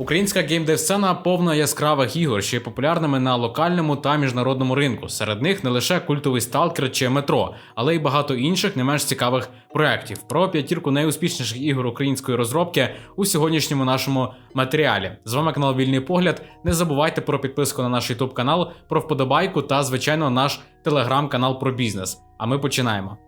Українська геймдев-сцена повна яскравих ігор, що є популярними на локальному та міжнародному ринку. Серед них не лише культовий сталкер чи метро, але й багато інших не менш цікавих проєктів. Про п'ятірку найуспішніших ігор української розробки у сьогоднішньому нашому матеріалі. З вами канал Вільний Погляд. Не забувайте про підписку на наш YouTube канал, про вподобайку та, звичайно, наш телеграм-канал про бізнес. А ми починаємо.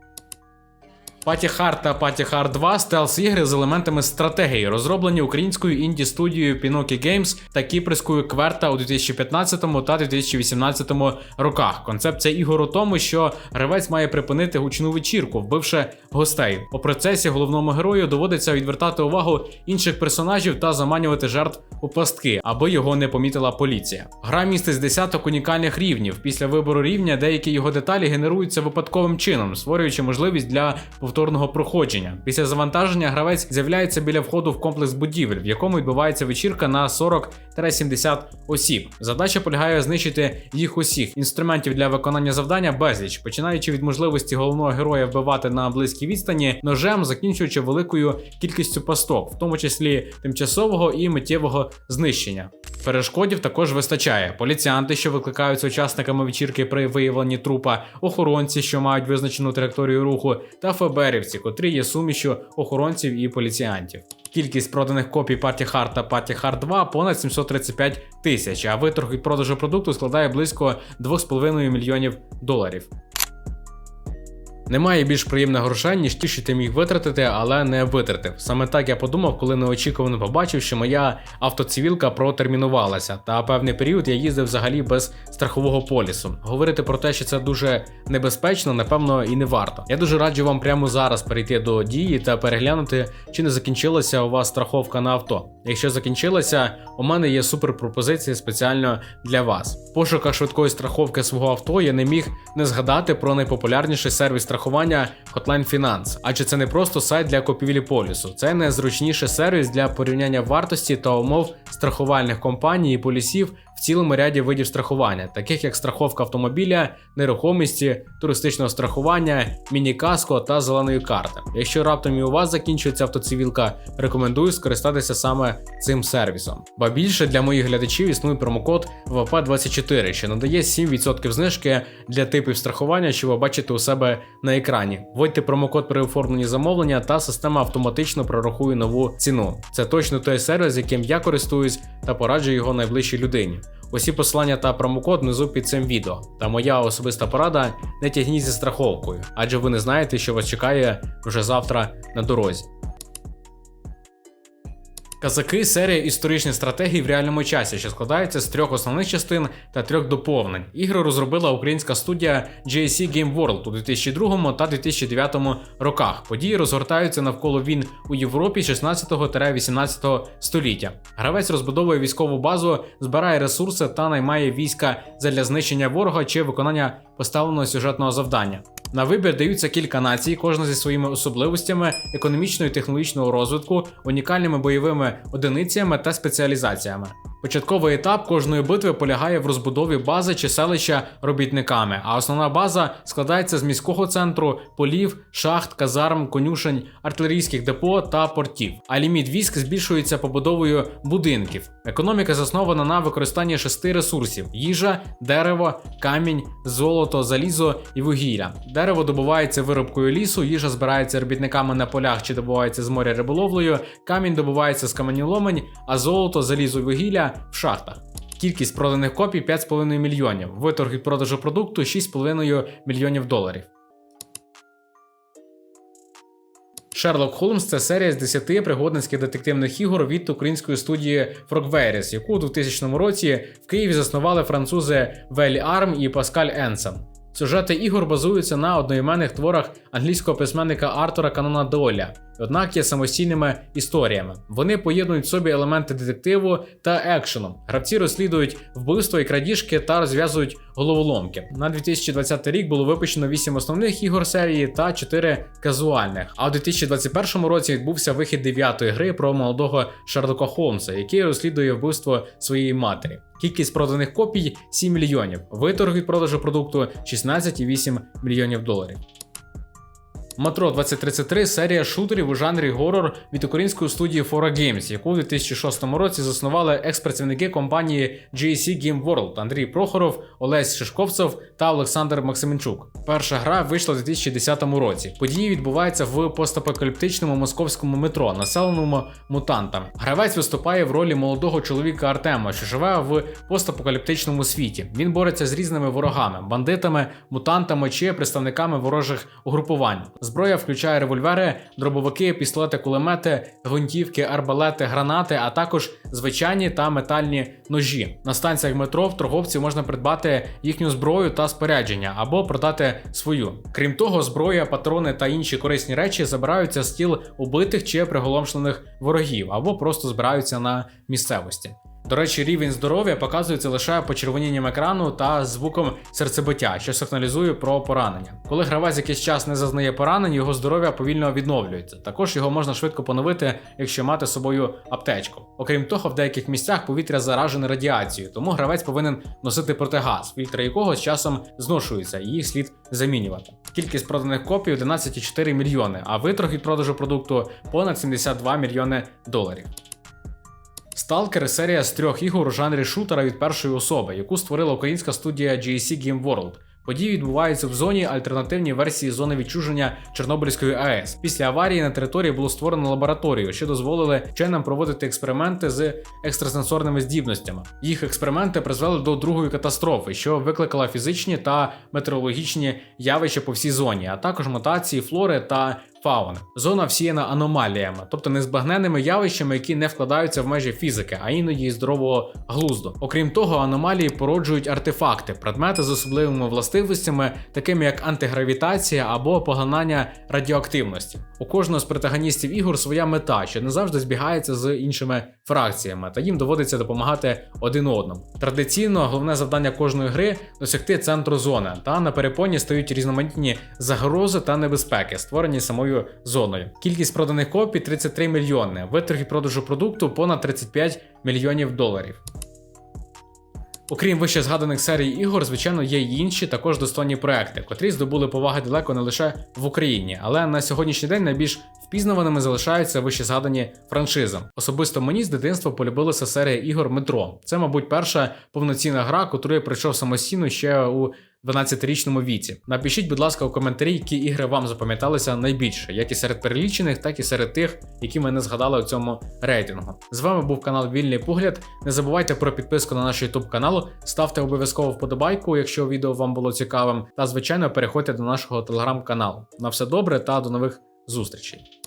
Паті Хард та Паті Хард 2 стелс ігри з елементами стратегії, розроблені українською інді студією Pinocchio Games та кіпрською Кверта у 2015 та 2018 роках. Концепція ігор у тому, що гравець має припинити гучну вечірку, вбивши гостей. У процесі головному герою доводиться відвертати увагу інших персонажів та заманювати жертв у пастки, аби його не помітила поліція. Гра містить з десяток унікальних рівнів. Після вибору рівня деякі його деталі генеруються випадковим чином, створюючи можливість для повторного проходження. Після завантаження гравець з'являється біля входу в комплекс будівель, в якому відбувається вечірка на 40-70 осіб. Задача полягає знищити їх усіх. Інструментів для виконання завдання безліч, починаючи від можливості головного героя вбивати на близькій відстані ножем, закінчуючи великою кількістю пасток, в тому числі тимчасового і миттєвого знищення. Перешкодів також вистачає. Поліціянти, що викликаються учасниками вечірки при виявленні трупа, охоронці, що мають визначену траєкторію руху, та ФБРівці, котрі є сумішю охоронців і поліціянтів. Кількість проданих копій Party Hard та Party Hard 2 понад 735 тисяч, а виторг від продажу продукту складає близько 2,5 мільйонів доларів. Немає більш приємних грошей, ніж ті, що ти міг витратити, але не витратив. Саме так я подумав, коли неочікувано побачив, що моя автоцивілка протермінувалася, та певний період я їздив взагалі без страхового полісу. Говорити про те, що це дуже небезпечно, напевно, і не варто. Я дуже раджу вам прямо зараз перейти до дії та переглянути, чи не закінчилася у вас страховка на авто. Якщо закінчилася, у мене є супер пропозиції спеціально для вас. Пошуках швидкої страховки свого авто я не міг не згадати про найпопулярніший сервіс страхування Hotline Finance, адже це не просто сайт для купівлі полісу, це найзручніший сервіс для порівняння вартості та умов страхувальних компаній і полісів в цілому ряді видів страхування, таких як страховка автомобіля, нерухомості, туристичного страхування, міні-каско та зеленої карти. Якщо раптом і у вас закінчується автоцивілка, рекомендую скористатися саме цим сервісом. Ба більше для моїх глядачів існує промокод ВП24, що надає 7% знижки для типів страхування, що ви бачите у себе на екрані. Вводьте промокод при оформленні замовлення, та система автоматично прорахує нову ціну. Це точно той сервіс, яким я користуюсь та пораджую його найближчій людині. Усі посилання та промокод внизу під цим відео. Та моя особиста порада не тягніть зі страховкою, адже ви не знаєте, що вас чекає вже завтра на дорозі. Казаки серія історичних стратегій в реальному часі, що складається з трьох основних частин та трьох доповнень. Ігру розробила українська студія GSC Game World у 2002 та 2009 роках. Події розгортаються навколо війн у Європі 16-18 століття. Гравець розбудовує військову базу, збирає ресурси та наймає війська задля знищення ворога чи виконання поставленого сюжетного завдання. На вибір даються кілька націй, кожна зі своїми особливостями економічного і технологічного розвитку, унікальними бойовими одиницями та спеціалізаціями. Початковий етап кожної битви полягає в розбудові бази чи селища робітниками, а основна база складається з міського центру, полів, шахт, казарм, конюшень, артилерійських депо та портів. А ліміт військ збільшується побудовою будинків. Економіка заснована на використанні шести ресурсів: їжа, дерево, камінь, золото, залізо і вугілля. Дерево добувається виробкою лісу, їжа збирається робітниками на полях чи добувається з моря риболовлею, камінь добувається з каменіломень, а золото, залізо і в шахтах. Кількість проданих копій 5,5 мільйонів, виторг від продажу продукту 6,5 мільйонів доларів. Шерлок Холмс це серія з 10 пригодницьких детективних ігор від української студії Frogwares, яку у 2000 році в Києві заснували французи Вель Арм і Паскаль Енсен. Сюжети ігор базуються на одноіменних творах англійського письменника Артура Канона Доля, однак є самостійними історіями. Вони поєднують в собі елементи детективу та екшену. Гравці розслідують вбивство і крадіжки та розв'язують головоломки. На 2020 рік було випущено 8 основних ігор серії та 4 казуальних. А у 2021 році відбувся вихід 9-ї гри про молодого Шерлока Холмса, який розслідує вбивство своєї матері. Кількість проданих копій 7 мільйонів. Виторг від продажу продукту 16,8 мільйонів доларів. Metro 2033 серія шутерів у жанрі горор від української студії Fora Games, яку у 2006 році заснували екс-працівники компанії GSC Game World Андрій Прохоров, Олесь Шишковцев та Олександр Максименчук. Перша гра вийшла у 2010 році. Події відбуваються в постапокаліптичному московському метро, населеному мутантами. Гравець виступає в ролі молодого чоловіка Артема, що живе в постапокаліптичному світі. Він бореться з різними ворогами, бандитами, мутантами чи представниками ворожих угрупувань. Зброя включає револьвери, дробовики, пістолети, кулемети, гвинтівки, арбалети, гранати, а також звичайні та метальні ножі. На станціях метро в торговців можна придбати їхню зброю та спорядження або продати свою. Крім того, зброя, патрони та інші корисні речі забираються з тіл убитих чи приголомшених ворогів, або просто збираються на місцевості. До речі, рівень здоров'я показується лише почервонінням екрану та звуком серцебиття, що сигналізує про поранення. Коли гравець якийсь час не зазнає поранень, його здоров'я повільно відновлюється. Також його можна швидко поновити, якщо мати з собою аптечку. Окрім того, в деяких місцях повітря заражене радіацією, тому гравець повинен носити протигаз, фільтри якого з часом зношуються, і їх слід замінювати. Кількість проданих копій 11,4 мільйони, а витрох від продажу продукту понад 72 мільйони доларів. Сталкер серія з трьох ігор у жанрі шутера від першої особи, яку створила українська студія GSC Game World. Події відбуваються в зоні альтернативній версії зони відчуження Чорнобильської АЕС. Після аварії на території було створено лабораторію, що дозволили вченим проводити експерименти з екстрасенсорними здібностями. Їх експерименти призвели до другої катастрофи, що викликала фізичні та метеорологічні явища по всій зоні, а також мутації флори та фауни. Зона всіяна аномаліями, тобто незбагненними явищами, які не вкладаються в межі фізики, а іноді й здорового глузду. Окрім того, аномалії породжують артефакти, предмети з особливими властивостями, такими як антигравітація або поглинання радіоактивності. У кожного з протагоністів ігор своя мета, що не завжди збігається з іншими фракціями, та їм доводиться допомагати один одному. Традиційно головне завдання кожної гри досягти центру зони, та на перепоні стають різноманітні загрози та небезпеки, створені самою зоною. Кількість проданих копій 33 мільйони, витрати продажу продукту понад 35 мільйонів доларів. Окрім вище згаданих серій ігор, звичайно, є й інші також достойні проекти, котрі здобули поваги далеко не лише в Україні, але на сьогоднішній день найбільш впізнаваними залишаються вище згадані франшизи. Особисто мені з дитинства полюбилася серія ігор Метро. Це, мабуть, перша повноцінна гра, котру я пройшов самостійно ще у 12-річному віці. Напишіть, будь ласка, у коментарі, які ігри вам запам'яталися найбільше, як і серед перелічених, так і серед тих, які ми не згадали у цьому рейтингу. З вами був канал Вільний Погляд. Не забувайте про підписку на наш YouTube канал, ставте обов'язково вподобайку, якщо відео вам було цікавим, та звичайно переходьте до нашого телеграм-каналу. На все добре та до нових зустрічей.